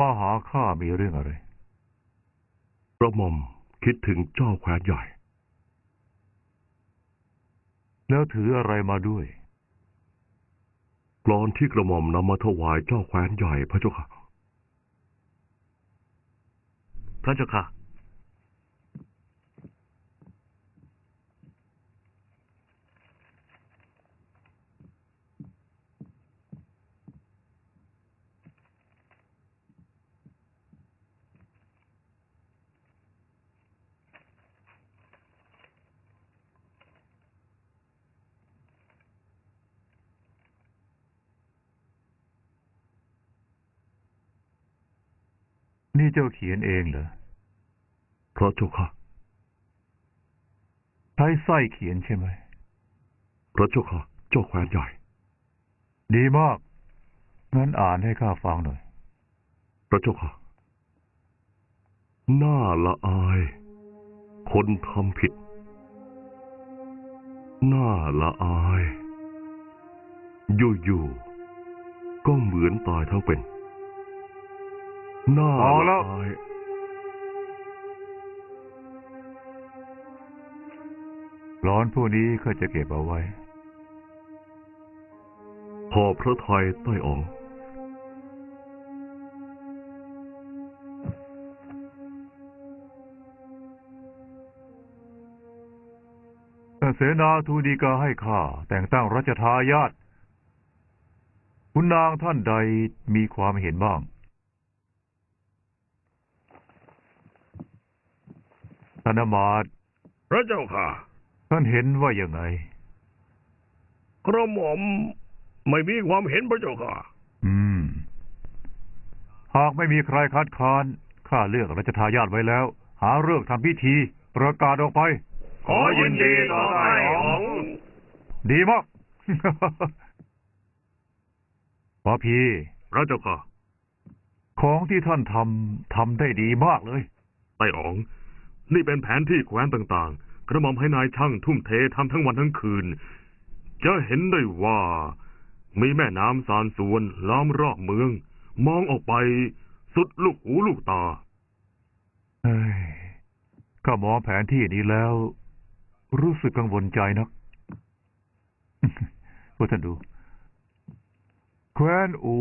มาหาข้ามีเรื่องอะไร กระหม่อมคิดถึงเจ้าแควนใหญ่ แล้วถืออะไรมาด้วยกรอนที่กระหม่อมนำมาถวายเจ้าแควนใหญ่พระเจ้าค่ะ พระเจ้าค่ะ นี่เจ้าเขียนเองเหรอพระเจ้าค่ะ ใช้ไส้เขียนใช่ไหมพระเจ้าค่ะ เจ้าแคว้นใหญ่ ดีมาก งั้นอ่านให้ข้าฟังหน่อย พระเจ้าค่ะน่าละอาย คนทำผิดน่าละอาย อยู่ๆ ก็เหมือนตายทั้งเป็น น่าเอาแล้ละวอายร้อนพวกนี้ข้าจะเก็บเอาไว้ พอพระทัยใต้อองเสนาทูดีกาให้ข้าแต่งตั้งรัชทายาทคุณนางท่านใดมีความเห็นบ้าง ธนมาตพระเจ้าค่ะ ท่านเห็นว่าอย่างไง กระหม่อมไม่มีความเห็นพระเจ้าค่ะ อืม หากไม่มีใครคัดค้านข้าเลือกรัชทายาทไว้แล้ว หาเรื่องทำพิธี ประกาศออกไป ขอยินดีต่อไอ้ของดีมาก พอพี่ พระเจ้าค่ะ ของที่ท่านทำทำได้ดีมากเลย ไต้อ๋อง นี่เป็นแผนที่แคว้นต่างๆ กระหม่อมให้นายช่างทุ่มเททำทั้งวันทั้งคืน จะเห็นได้ว่า มีแม่น้ำสานสวนล้อมรอบเมือง มองออกไปสุดลูกหูลูกตาเฮ้ยข้ามองแผนที่นี้แล้ว รู้สึกกังวลใจนักพวกท่านดู แคว้นอู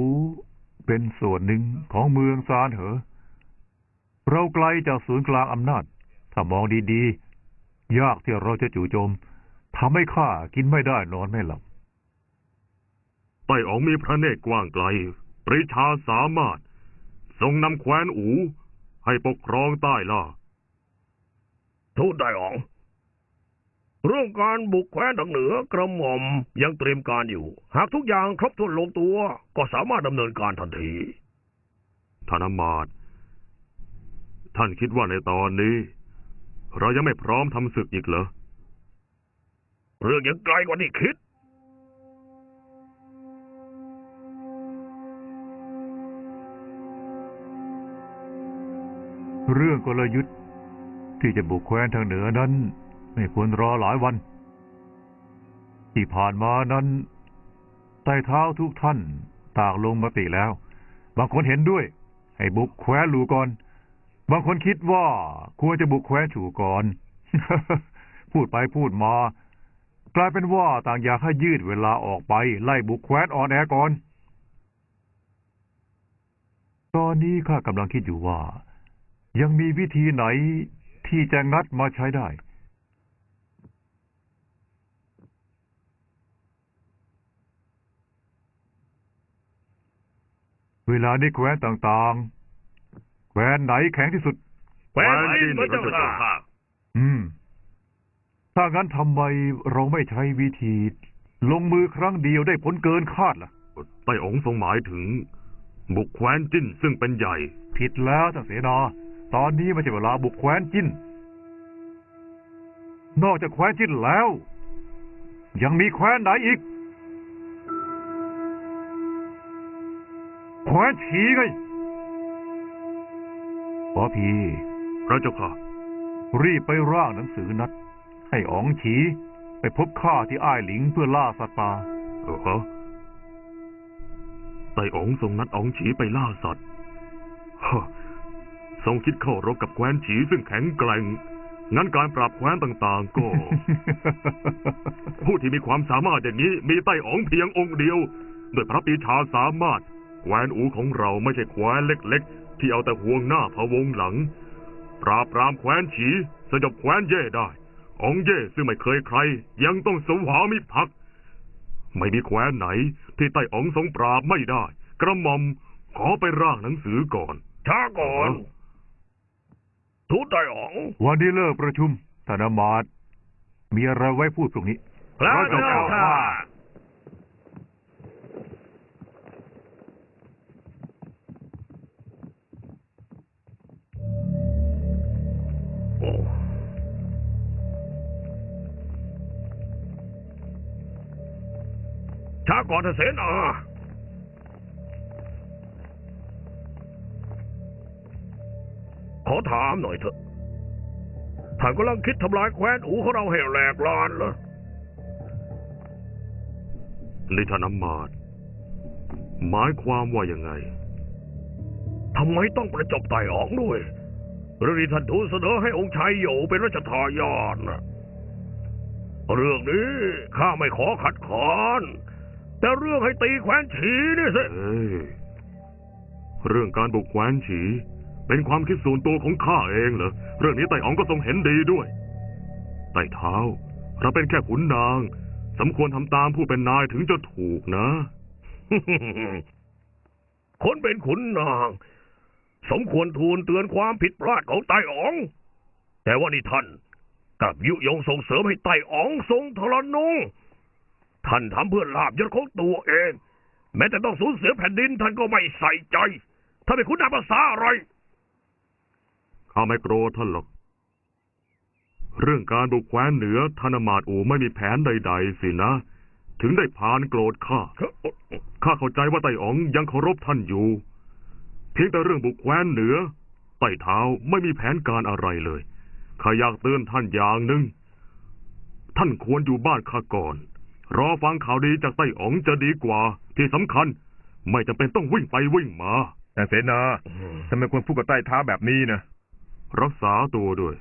เป็นส่วนหนึ่งของเมืองซานเหอ เราไกลจากศูนย์กลางอำนาจ ถ้ามองดีๆ ยากที่เราจะจู่โจมทำให้ข้ากินไม่ได้นอนไม่หลับไต้อ๋องมีพระเนตรกว้างไกล ปริชาสามารถ ทรงนำแคว้นอู ให้ปกครองใต้ล่าทูตได้อองเรื่องการบุกแคว้นทางเหนือกระหม่อมยังเตรียมการอยู่ หากทุกอย่างครบถ้วนลงตัว ก็สามารถดำเนินการทันทีธนมาตท่านคิดว่าในตอนนี้ เรายังไม่พร้อมทำศึกอีกเหรอ เรื่องยังไกลกว่าที่คิด เรื่องกลยุทธ์ ที่จะบุกแคว้นทางเหนือนั้น ไม่ควรรอหลายวัน ที่ผ่านมานั้นใต้เท้าทุกท่านต่างลงมติแล้ว บางคนเห็นด้วย ให้บุกแคว้นหลูก่อน บางคนคิดว่าควรจะบุกแคว้นฉูก่อน พูดไปพูดมา กลายเป็นว่าต่างอยากให้ยืดเวลาออกไป ไล่บุกแคว้นอ่อนแอก่อน ตอนนี้ข้ากำลังคิดอยู่ว่า ยังมีวิธีไหนที่จะงัดมาใช้ได้เวลานี้แคว้นต่างๆ แคว้นไหนแข็งที่สุด แคว้นจีนพระเจ้าค่ะ อืม ถ้างั้นทำไมเราไม่ใช้วิธี ลงมือครั้งเดียวได้ผลเกินคาดล่ะ ไต้อ๋องทรงหมายถึง บุกแคว้นจิ้นซึ่งเป็นใหญ่ ผิดแล้วท่านเสนา ตอนนี้ไม่ใช่เวลาบุกแคว้นจิ้น นอกจากแคว้นจิ้นแล้ว ยังมีแคว้นไหนอีก แคว้นฉีไง ขอพีพระเจ้าค่ะ รีบไปร่างหนังสือนัด ให้อ๋องฉีไปพบข้าที่อ้ายหลิงเพื่อล่าสัตว์ป่าเออฮะไต่อ๋องทรงนัดอ๋องฉีไปล่าสัตว์ฮะทรงคิดเข้ารบกับแคว้นฉีซึ่งแข็งแกร่ง งั้นการปราบแคว้นต่างๆ ก็ ผู้ที่มีความสามารถอย่างนี้มีไต้อ๋องเพียงองค์เดียว โดยพระปีชาสามารถ แคว้นอูของเราไม่ใช่แคว้นเล็ก ๆ ที่เอาแต่ห่วงหน้าพะวงหลัง ปราบปรามแคว้นฉี สยบแคว้นเย่ได้อองเย่ซึ่งไม่เคยใคร ยังต้องสวามิภักดิ์ไม่มีแคว้นไหน ที่ไต้อ๋องทรงปราบไม่ได้ กระหม่อมขอไปร่างหนังสือก่อนช้าก่อนทูตไต่อ๋องวันนี้เลิกประชุมธนมาตมีอะไรไว้พูดพรุ่งนี้พระเจ้าค่ะ ก่อนเถอะเสนาขอถามหน่อยเถอะ ท่านกำลังคิดทำลายแคว้นอูของเราให้แหลกลานเหรอลิทานอำมาตย์หมายความว่ายังไง ทำไมต้องประจบไต่ออกด้วยเรื่องที่ท่านทูลเสนอให้องค์ชายโยเป็นรัชทายาทนะเรื่องนี้ข้าไม่ขอขัดขาน แต่เรื่องให้ตีแคว้นฉีนี่สิเอ้ยเรื่องการบุกแคว้นฉี เป็นความคิดส่วนตัวของข้าเองเหรอ เรื่องนี้ไต่อ๋องก็ทรงเห็นดีด้วย ไต่เท้า เราเป็นแค่ขุนนาง สมควรทำตามผู้เป็นนายถึงจะถูกนะ คนเป็นขุนนาง สมควรทูลเตือนความผิดพลาดของไต่อ๋อง แต่ว่านี่ท่านกลับยุยงส่งเสริมให้ไต่อ๋องทรงทรนง ท่านทำเพื่อลาบยศของตัวเอง แม้แต่ต้องสูญเสียแผ่นดินท่านก็ไม่ใส่ใจถ้าเป็นคุณนาภาษาอะไร ข้าไม่โกรธท่านหรอก เรื่องการบุกแคว้นเหนือธนมาตอูไม่มีแผนใด ๆ สินะ ถึงได้พานโกรธข้า ข้าเข้าใจว่าไต่อ๋องยังเคารพท่านอยู่ เพียงแต่เรื่องบุกแคว้นเหนือไต่เท้าไม่มีแผนการอะไรเลยข้าอยากเตือนท่านอย่างหนึ่ง ท่านควรอยู่บ้านข้าก่อน รอฟังข่าวดีจากไต้อ๋องจะดีกว่า ที่สำคัญ ไม่จำเป็นต้องวิ่งไปวิ่งมาแต่เสนาทำไมควรพูดกับใต้เท้าแบบนี้นะรักษาตัวด้วย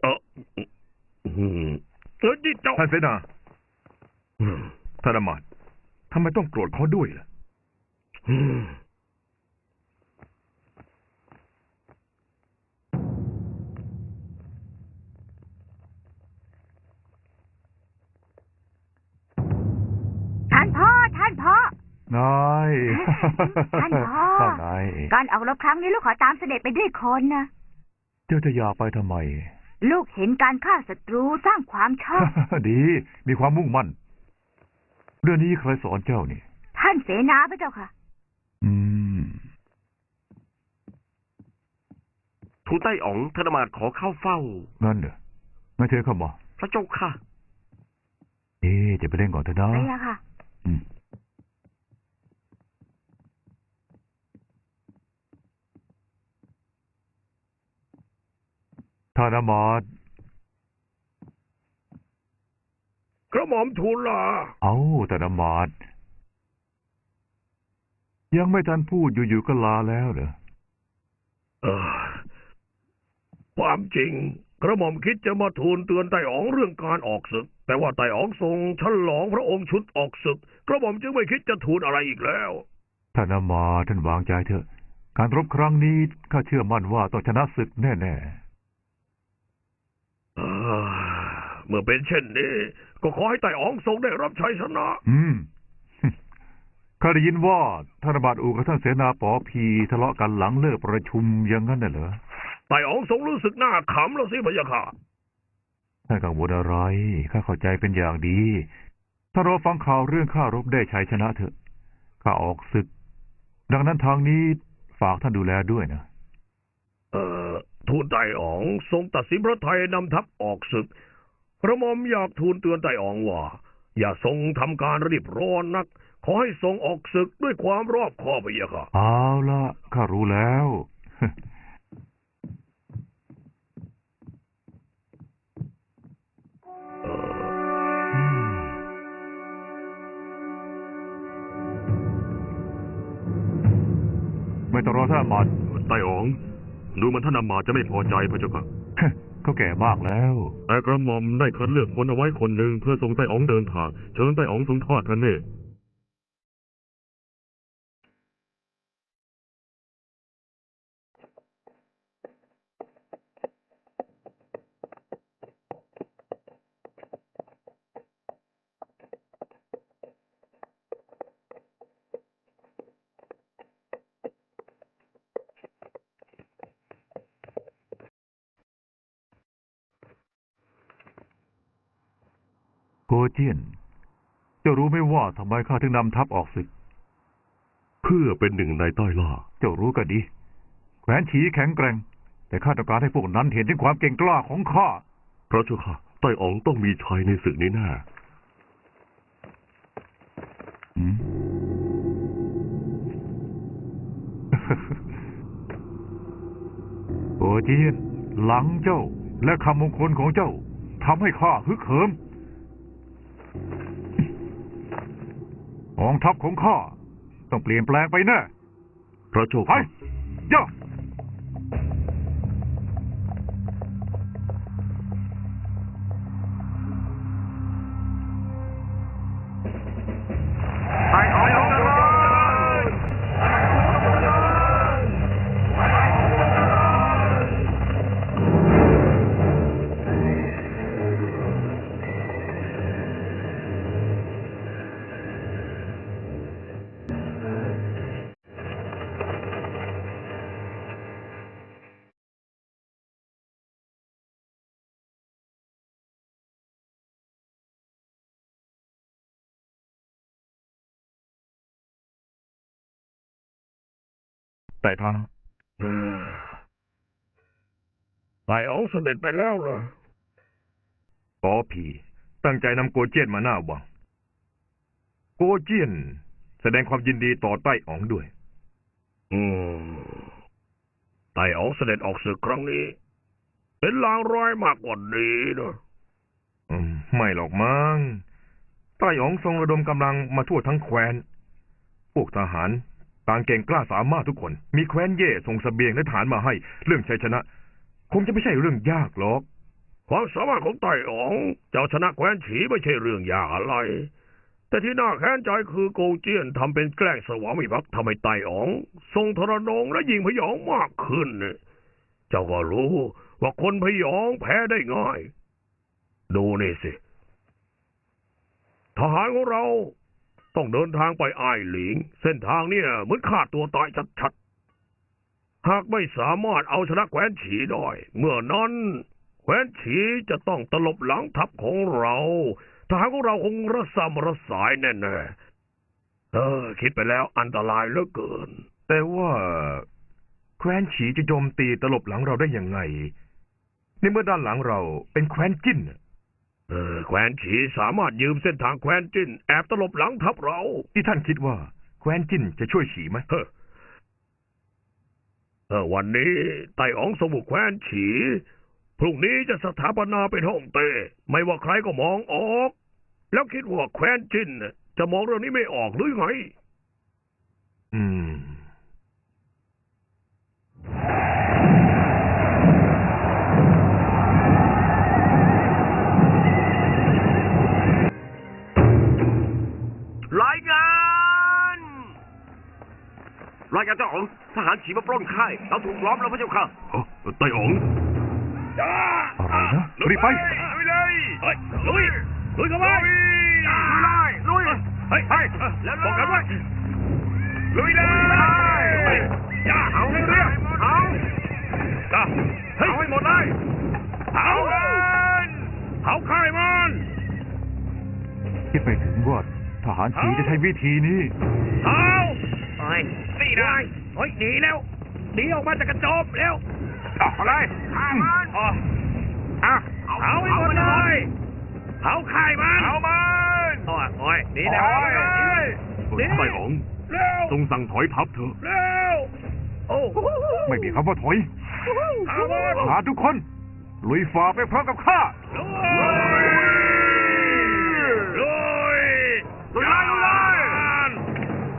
เอออืมเออนี่เจ้าท่านเสนาธนมาตทำไมต้องโกรธเขาด้วยล่ะอืานพ่อท่านพ่อนายท่านพ่อท่านนายการออกรบครั้งนี้ลูกขอตามเสด็จไปด้วยคนนะเจ้าจะอยากไปทำไม ลูกเห็นการฆ่าศัตรูสร้างความชอบดี มีความมุ่งมั่น เรื่องนี้ใครสอนเจ้านี่ ท่านเสนาพระเจ้าค่ะ อืมทูตไต้อ๋องธนมาตขอเข้าเฝ้างั้นเหรองั้นเชิญเข้ามาพระเจ้าค่ะ เอ๊ะจะไปเล่นก่อนเถอะนะไปอะค่ะ อืม ธนมาตกระหม่อมทูลลา เอาธนมาตยังไม่ทันพูดอยู่ๆก็ลาแล้วเหรอเออความจริง กระหม่อมคิดจะมาทูลเตือนไต่อ๋องเรื่องการออกศึก แต่ว่าไต่อ๋องทรงฉลองพระองค์ชุดออกศึก กระหม่อมจึงไม่คิดจะทูลอะไรอีกแล้ว ท่านอามาตย์ท่านวางใจเถอะ การรบครั้งนี้ข้าเชื่อมั่นว่าต้องชนะศึกแน่เออ เมื่อเป็นเช่นนี้ ก็ขอให้ไต่อ๋องทรงได้รับชัยชนะๆอืมข้าได้ยินว่าท่านอามาตย์อูกับท่านเสนาปอพีทะเลาะกันหลังเลิกประชุมอย่างนั้นน่ะเหรอไต่อ๋องทรงรู้สึกหน้าขำแล้วสิพะยะค่ะท่านกังวลอะไรข้าเข้าใจเป็นอย่างดี ถ้ารอฟังข่าวเรื่องข้ารบได้ชัยชนะเถอะข้าออกศึก ดังนั้นทางนี้ฝากท่านดูแลด้วยนะเอ่อ ทูลไต่อ๋องทรงตัดสินพระไทยนำทัพออกศึกกระหม่อมอยากทูลเตือนไต่อ๋องว่า อย่าทรงทำการรีบร้อนนัก ขอให้ทรงออกศึกด้วยความรอบคอบพะยะค่ะเอาละข้ารู้แล้วเอ่อไม่ต้องรอท่านอามาตย์ไต่อ๋อง ดูเหมันท่านอามาตย์จะไม่พอใจพระเจ้าค่ะเขาแก่มากแล้ว แต่กระหม่อมได้คัดเลือกคนเอาไว้คนหนึ่งเพื่อส่งไต่อ๋องเดินทาง เชิญไต่อ๋องทรงทอดพระเนตร โกเจียน เจ้ารู้ไหมว่าทำไมข้าถึงนำทัพออกศึก เพื่อเป็นหนึ่งในใต้ล่า เจ้ารู้ก็ดี แขวนฉีแข็งแกร่ง แต่ข้าต้องการให้พวกนั้นเห็นถึงความเก่งกล้าของข้า พระเจ้าค่ะไต่อ๋องต้องมีชัยในศึกนี้แน่อืมโอเจียน หลังเจ้าและคำมงคลของเจ้าทำให้ข้าฮึกเหิมก องทัพของข้าต้องเปลี่ยนแปลงไปแน่พระเจ้าไปค่ะ แต่ท้าไต่อ๋องเสด็จไปแล้วเหรอปอผีตั้งใจนำโกเจียนมาหน้าวัง โกเจียน แสดงความยินดีต่อไต้อ๋องด้วย อืมไต่อ๋องเสด็จออกศึกครั้งนี้ เป็นลางร้ายมากกว่านี้นะอืม ไม่หรอกมั้งไต้อ๋องทรงระดมกำลังมาทั่วทั้งแคว้น พวกทหาร ต่างเก่งกล้าสามารถทุกคน มีแคว้นเย่ส่งสเสบียงและฐานมาให้ เรื่องชัยชนะ คงจะไม่ใช่เรื่องยากหรอก ความสามารถของไต่อ๋องเจ้าชนะแคว้นฉีไม่ใช่เรื่องยากอะไร แต่ที่น่าแค้นใจคือโกเจียนทำเป็นแกล้งสวามิภักดิ์ทำให้ไต่อ๋องทรงทรนงและยิงพยองมากขึ้นเนี่ยเจ้าก็รู้ว่าคนพยองแพ้ได้ง่าย ดูนี่สิทหารของเรา ต้องเดินทางไปอ้ายหลิง เส้นทางเนี่ยเหมือนขาดตัวตายชัดๆ หากไม่สามารถเอาชนะแคว้นฉีได้ เมื่อนั้นแคว้นฉีจะต้องตลบหลังทัพของเราทหารของเราคงระสำระสายแน่ๆเออ คิดไปแล้วอันตรายเหลือเกิน แต่ว่าแคว้นฉีจะโจมตีตลบหลังเราได้ยังไง ในเมื่อด้านหลังเราเป็นแคว้นจิ้น เออแคว้นฉีสามารถยืมเส้นทางแคว้นจิ้นแอบตลบหลังทัพเรา ที่ท่านคิดว่า แคว้นจิ้นจะช่วยฉีไหมเฮ้อเออวันนี้ไต่อ๋องสมุกแคว้นฉี พรุ่งนี้จะสถาปนาเป็นฮ่องเต้ ไม่ว่าใครก็มองออก แล้วคิดว่าแคว้นจิ้นน่ะจะมองเรื่องนี้ไม่ออกหรือไง อืม รายงานเจ้าอ๋องทหารฉีมาปล้นค่ายเราถูกล้อมแล้วพระเจ้าค่ะเอ้าไต่อ๋องอะไรนะรีบไปไปเลยเฮ้ยลุยลุยเข้าไปลุยลุยเฮ้ยเฮ้ยแล้วบอกกันไว้ลุยเลยอย่าเอาให้เรียบเอาจ้าเฮ้ยเอาให้หมดเลยเอามันเอาค่ายมันคิดไปถึงว่าทหารฉีจะใช้วิธีนี้เอาไอ้นี่นะเฮ้ยหนีแล้วหนีออกมาจากกระโจมเร็วออกมาเลยฆ่ามันอ๋ออะเอาให้หมดเลยเอาค่ายมันเอามันโอ้ยโอ้ยหนีแล้วไต่อ๋องเร็วทรงสั่งถอยทัพเถอะเร็วโอ้ไม่มีคำว่าถอยเอามันทหารทุกคนลุยฝ่าไปพร้อมกับข้า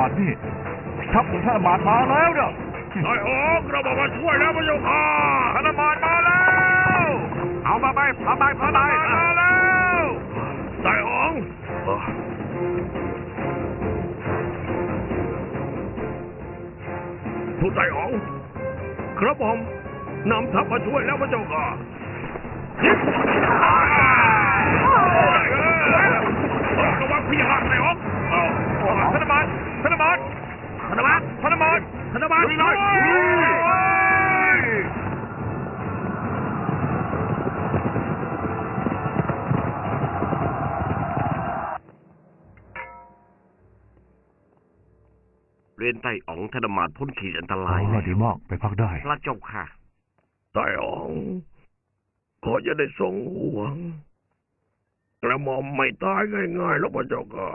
ท่านอำมาตย์นี่ทัพของท่านอำมาตย์มาแล้วเนี่ยนายอ๋องเราบอกว่าช่วยแล้วพระเจ้าค่ะธนมาตมาแล้ว เอามาไปพาไปพาไปมาแล้วนายอ๋องทูตนายอ๋องครับผมนำทัพมาช่วยแล้วพระเจ้าค่ะวังพี่หักนายอ๋อง ธนมาตธนมาตธนบัตรธนมาตธนบัตรเลยเรียนไต่อ๋องธนมาตพ้นขีดอันตอ๋รายอดีมากไปพักได้ พระเจ้าค่ะนายอ๋องขอจะได้ทรงห่วง กระหม่อมไม่ตายง่ายๆแล้วพระเจ้าค่ะ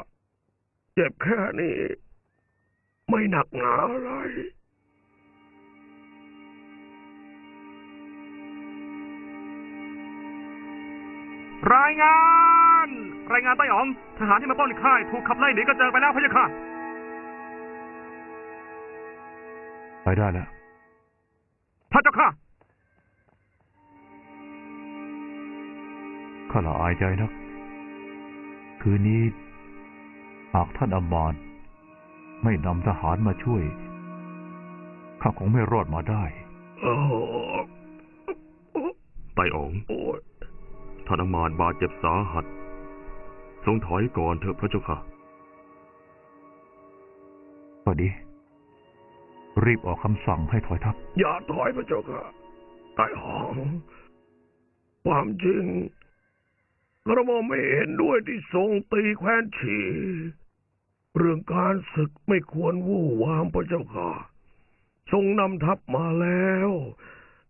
เจ็บแค่นี้ ไม่หนักหนาอะไร รายงาน รายงานไต่อ๋องทหารที่มาปล้นค่าย ถูกขับไล่หนีกระเจิงไปแล้วพระเจ้าค่ะ ไปได้แล้ว พระเจ้าค่ะ ข้าละอายใจนัก คืนนี้ หากท่านอำมาตย์ไม่นำทหารมาช่วย ข้าคงไม่รอดมาได้โอ้ไต่อ๋องโอ้ยท่านอำมาตย์บาดเจ็บสาหัส ทรงถอยก่อนเถอะพระเจ้าค่ะก็ดี รีบออกคำสั่งให้ถอยทัพ อย่าถอยพระเจ้าค่ะนายอ๋องความจริงกระหม่อมไม่เห็นด้วยที่ทรงตีแคว้นฉี เรื่องการศึกไม่ควรวู่วามพระเจ้าค่ะ ทรงนำทัพมาแล้ว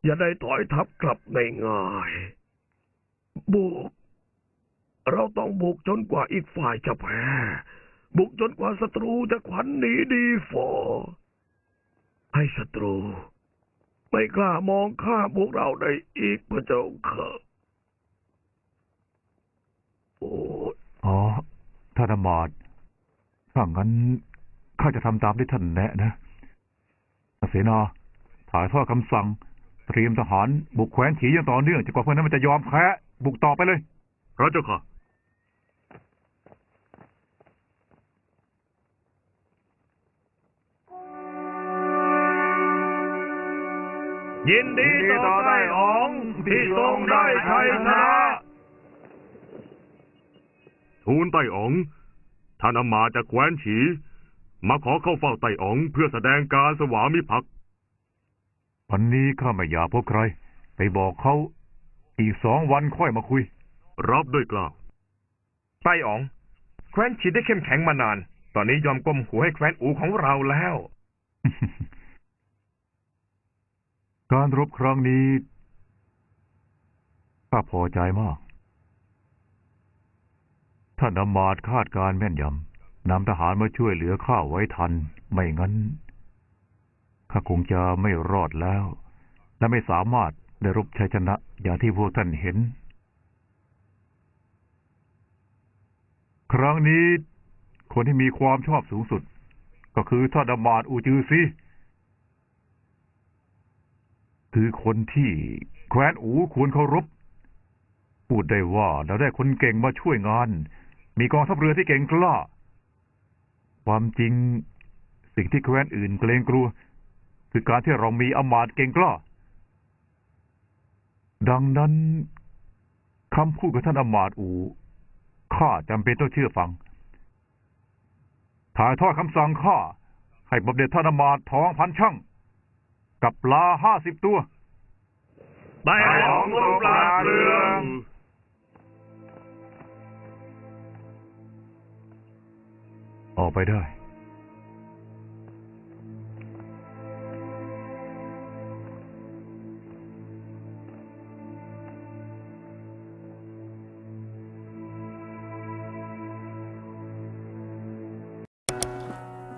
อย่าได้ถอยทัพกลับง่ายๆบุก เราต้องบุกจนกว่าอีกฝ่ายจะแพ้ บุกจนกว่าศัตรูจะขวัญหนีดีฟอให้ศัตรู ไม่กล้ามองข้าพวกเราได้อีกพระเจ้าค่ะโอ้อ๋อท่านอำมาตย์ ถ้างั้นข้าจะทำตามที่ท่านแนะนะเสนาถ่ายทอดคำสั่ง เตรียมทหารบุกแคว้นฉีอย่างต่อเนื่องจนกว่าพวกนั้นมันจะยอมแพ้บุกต่อไปเลยพระเจ้าค่ะยินดีต่อได้อ๋องที่ทรงได้ชัยชนะทูลไต่อ๋อง ท่านอำมาตย์จากแคว้นฉี มาขอเข้าเฝ้าไต่อ๋องเพื่อแสดงการสวามิภักดิ์วันนี้ข้าไม่อยากพบใคร ไปบอกเขาอีกสองวันค่อยมาคุย รับด้วยกล่าวไตอ๋อง แคว้นฉีดได้เข้มแข็งมานาน ตอนนี้ยอมก้มหัวให้แคว้นอูของเราแล้ว การรบครั้งนี้ข้าพอใจมาก ท่านอมาตคาดการแม่นยำนำทหารมาช่วยเหลือข้าไว้ทัน ไม่งั้นข้าคงจะไม่รอดแล้ว และไม่สามารถได้รบชัยชนะอย่างที่พวกท่านเห็น ครั้งนี้คนที่มีความชอบสูงสุด ก็คือท่านอมาตอูจือซีคือคนที่แคว้นอูควรเคารพพูดได้ว่าเราได้คนเก่งมาช่วยงาน มีกองทัพเรือที่เก่งกล้า ความจริงสิ่งที่แคว้นอื่นเกรงกลัว คือการที่เรามีอำมาตย์เก่งกล้า ดังนั้นคำพูดของท่านอำมาตย์อูข้าจำเป็นต้องเชื่อฟัง ถ่ายทอดคำสั่งข้าให้บำเหน็จท่านอำมาตย์ทองพันช่างกับปลาห้าสิบตัวแต่ของทรงปราเรือง ออกไปได้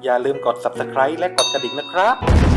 อย่าลืมกด subscribe และกดกระดิ่งนะครับ